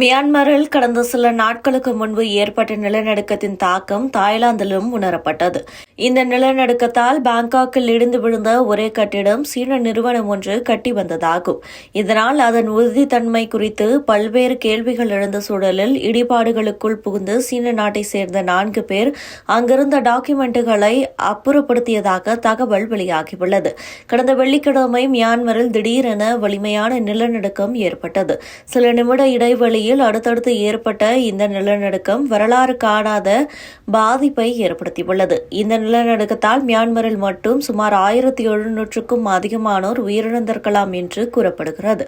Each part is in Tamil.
மியான்மரில் கடந்த சில நாட்களுக்கு முன்பு ஏற்பட்ட நிலநடுக்கத்தின் தாக்கம் தாய்லாந்திலும் உணரப்பட்டது. இந்த நிலநடுக்கத்தால் பாங்காக்கில் இடிந்து விழுந்த ஒரே கட்டிடம் சீன நிறுவனம் ஒன்று கட்டி வந்ததாகும். இதனால் அதன் உறுதித்தன்மை குறித்து பல்வேறு கேள்விகள் எழுந்த சூழலில் இடிபாடுகளுக்குள் புகுந்து சீன நாட்டை சேர்ந்த நான்கு பேர் அங்கிருந்த டாக்குமெண்ட்டுகளை அப்புறப்படுத்தியதாக தகவல் வெளியாகியுள்ளது. கடந்த வெள்ளிக்கிழமை மியான்மரில் திடீரென வலிமையான நிலநடுக்கம் ஏற்பட்டது. சில நிமிட பகுதியில் அடுத்தடுத்து ஏற்பட்ட இந்த நிலநடுக்கம் வரலாறு காணாத பாதிப்பை ஏற்படுத்தியுள்ளது. இந்த நிலநடுக்கத்தால் மியான்மரில் மட்டும் சுமார் ஆயிரத்தி எழுநூற்றுக்கும் அதிகமானோர் உயிரிழந்திருக்கலாம் என்று கூறப்படுகிறது.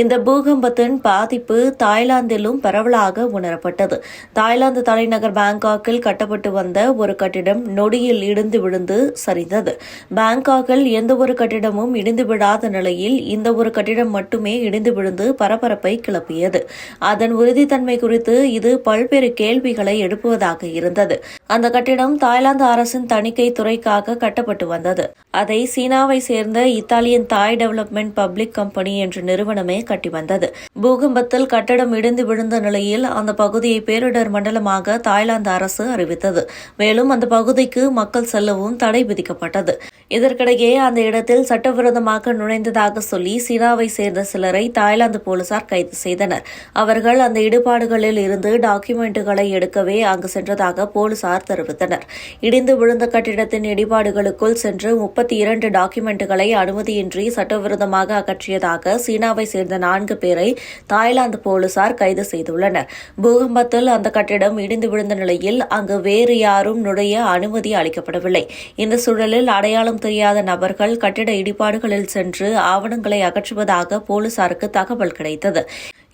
இந்த பூகம்பத்தின் பாதிப்பு தாய்லாந்திலும் பரவலாக உணரப்பட்டது. தாய்லாந்து தலைநகர் பாங்காக்கில் கட்டப்பட்டு வந்த ஒரு கட்டிடம் நொடியில் இடிந்து விழுந்து சரிந்தது. பாங்காக்கில் எந்த ஒரு கட்டிடமும் இடிந்து விழாத நிலையில் இந்த ஒரு கட்டிடம் மட்டுமே இடிந்து விழுந்து பரபரப்பை கிளப்பியது. அதன் உறுதித்தன்மை குறித்து இது பல்வேறு கேள்விகளை எழுப்புவதாக இருந்தது. அந்த கட்டிடம் தாய்லாந்து அரசின் தணிக்கை துறைக்காக கட்டப்பட்டு வந்தது. அதை சீனாவை சேர்ந்த இத்தாலியன் தாய் டெவலப்மெண்ட் பப்ளிக் கம்பெனி என்ற நிறுவனமே கட்டி வந்தது. பூகம்பத்தில் கட்டடம் இடிந்து விழுந்த நிலையில் அந்த பகுதியை பேரிடர் மண்டலமாக தாய்லாந்து அரசு அறிவித்தது. மேலும் அந்த பகுதிக்கு மக்கள் செல்லவும் தடை விதிக்கப்பட்டது. இதற்கிடையே அந்த இடத்தில் சட்டவிரோதமாக நுழைந்ததாக சொல்லி சீனாவை சேர்ந்த சிலரை தாய்லாந்து போலீசார் கைது செய்தனர். அவர்கள் அவர்கள் அந்த இடுபாடுகளில் இருந்து டாக்குமெண்ட்டுகளை எடுக்கவே அங்கு சென்றதாக போலீசார் தெரிவித்தனர். இடிந்து விழுந்த கட்டிடத்தின் இடிபாடுகளுக்குள் சென்று முப்பத்தி இரண்டு டாக்குமெண்ட்டுகளை அனுமதியின்றி சட்டவிரோதமாக அகற்றியதாக சீனாவை சேர்ந்த நான்கு பேரை தாய்லாந்து போலீசார் கைது செய்துள்ளனர். பூகம்பத்தில் அந்த கட்டிடம் இடிந்து விழுந்த நிலையில் அங்கு வேறு யாரும் நுழைய அனுமதி அளிக்கப்படவில்லை. இந்த சூழலில் அடையாளம் தெரியாத நபர்கள் கட்டிட இடிபாடுகளில் சென்று ஆவணங்களை அகற்றுவதாக போலீசாருக்கு தகவல் கிடைத்தது.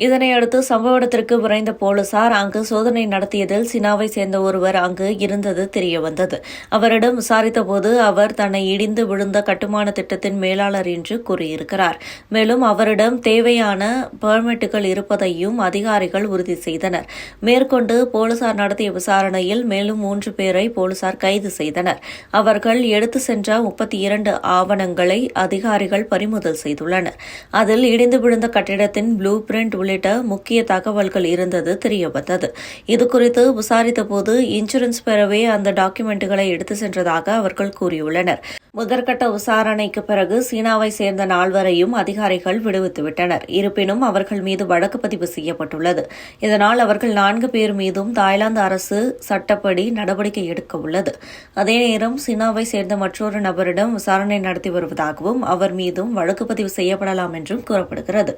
இதனையடுத்து சம்பவ இடத்திற்கு விரைந்த போலீசார் அங்கு சோதனை நடத்தியதில் சினாவை சேர்ந்த ஒருவர் அங்கு இருந்தது தெரியவந்தது. அவரிடம் விசாரித்தபோது அவர் தன்னை இடிந்து விழுந்த கட்டுமான திட்டத்தின் மேலாளர் என்று கூறியிருக்கிறார். மேலும் அவரிடம் தேவையான பெர்மிட்டுகள் இருப்பதையும் அதிகாரிகள் உறுதி செய்தனர். மேற்கொண்டு போலீசார் நடத்திய விசாரணையில் மேலும் மூன்று பேரை போலீசார் கைது செய்தனர். அவர்கள் எடுத்து சென்ற முப்பத்தி இரண்டு ஆவணங்களை அதிகாரிகள் பறிமுதல் செய்துள்ளனர். அதில் இடிந்து விழுந்த கட்டிடத்தின் ப்ளூ பிரிண்ட் உள்ளிட்ட முக்கிய தகவல்கள் இருந்தது தெரியவந்தது. இதுகுறித்து விசாரித்தபோது இன்சூரன்ஸ் பெறவே அந்த டாக்குமெண்ட்டுகளை எடுத்து சென்றதாக அவர்கள் கூறியுள்ளனர். முதற்கட்ட விசாரணைக்கு பிறகு சீனாவை சேர்ந்த நால்வரையும் அதிகாரிகள் விடுவித்துவிட்டனர். இருப்பினும் அவர்கள் மீது வழக்கு பதிவு செய்யப்பட்டுள்ளது. இதனால் அவர்கள் நான்கு பேர் மீதும் தாய்லாந்து அரசு சட்டப்படி நடவடிக்கை எடுக்க உள்ளது. அதே நேரம் சீனாவை சேர்ந்த மற்றொரு நபரிடம் விசாரணை நடத்தி வருவதாகவும் அவர் மீதும் வழக்கு பதிவு செய்யப்படலாம் என்றும் கூறப்படுகிறது.